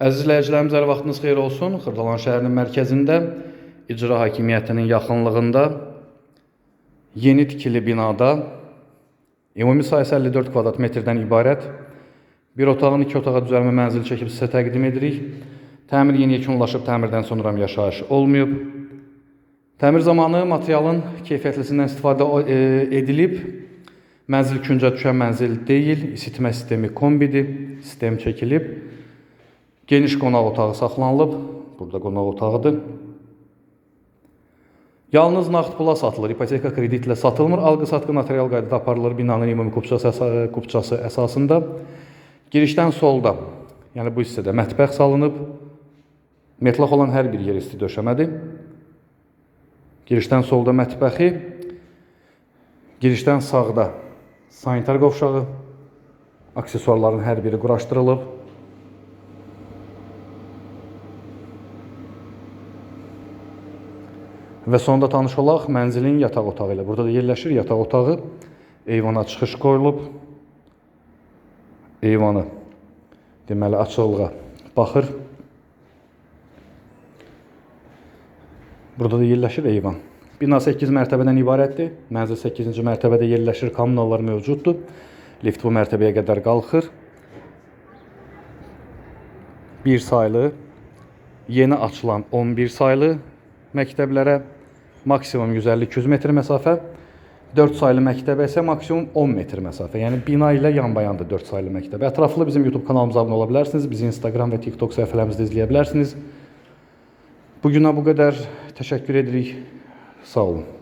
Əziz izləyicilərimiz, hər vaxtınız xeyir olsun. Xırdalan şəhərinin mərkəzində, icra hakimiyyətinin yaxınlığında yeni tikili binada ümumi sayısı 54 kvadrat metrdən ibarət bir otağın iki otağa düzəlmə mənzili çəkib sizə təqdim edirik. Təmir yeni yekunlaşıb, təmirdən sonra yaşayış olmayıb. Təmir zamanı materialın keyfiyyətlisindən istifadə e, edilib. Mənzil küncə düşən mənzil deyil, isitmə sistemi kombidir, sistem çəkilib. Geniş qonaq otağı saxlanılıb. Burada qonaq otağıdır. Yalnız nağd pula satılır, ipoteka kreditlə satılmır. Alqı-satqı notarial qaydada aparılır binanın ümumi kupçası, kupçası əsasında. Girişdən solda, yəni bu hissədə mətbəx salınıb. Metlaq olan hər bir yer isti döşəmədir. Girişdən solda mətbəxi, girişdən sağda sanitar qovşağı, aksesuarların hər biri quraşdırılıb. Və sonda tanış olaq mənzilin yataq otağı ilə. Burada da yerləşir yataq otağı. Eyvana çıxış qoyulub. Eyvanı deməli açıqlığa baxır. Burada da yerləşir eyvan. Bina 8 mərtəbədən ibarətdir. Mənzil 8-ci mərtəbədə yerləşir. Kommunallar mövcuddur. Lift bu mərtəbəyə qədər qalxır. Bir saylı yeni açılan 11 saylı məktəblərə maksimum 150-200 metr məsafə, 4 saylı məktəbə isə maksimum 10 metr məsafə. Yəni bina ilə yanbayandır 4 saylı məktəb. Ətraflı bizim YouTube kanalımıza abunə ola. Bizi Instagram və TikTok səhifələrimizdə izləyə bilərsiniz. Bu günə bu qədər təşəkkür edirik. Sağ olun.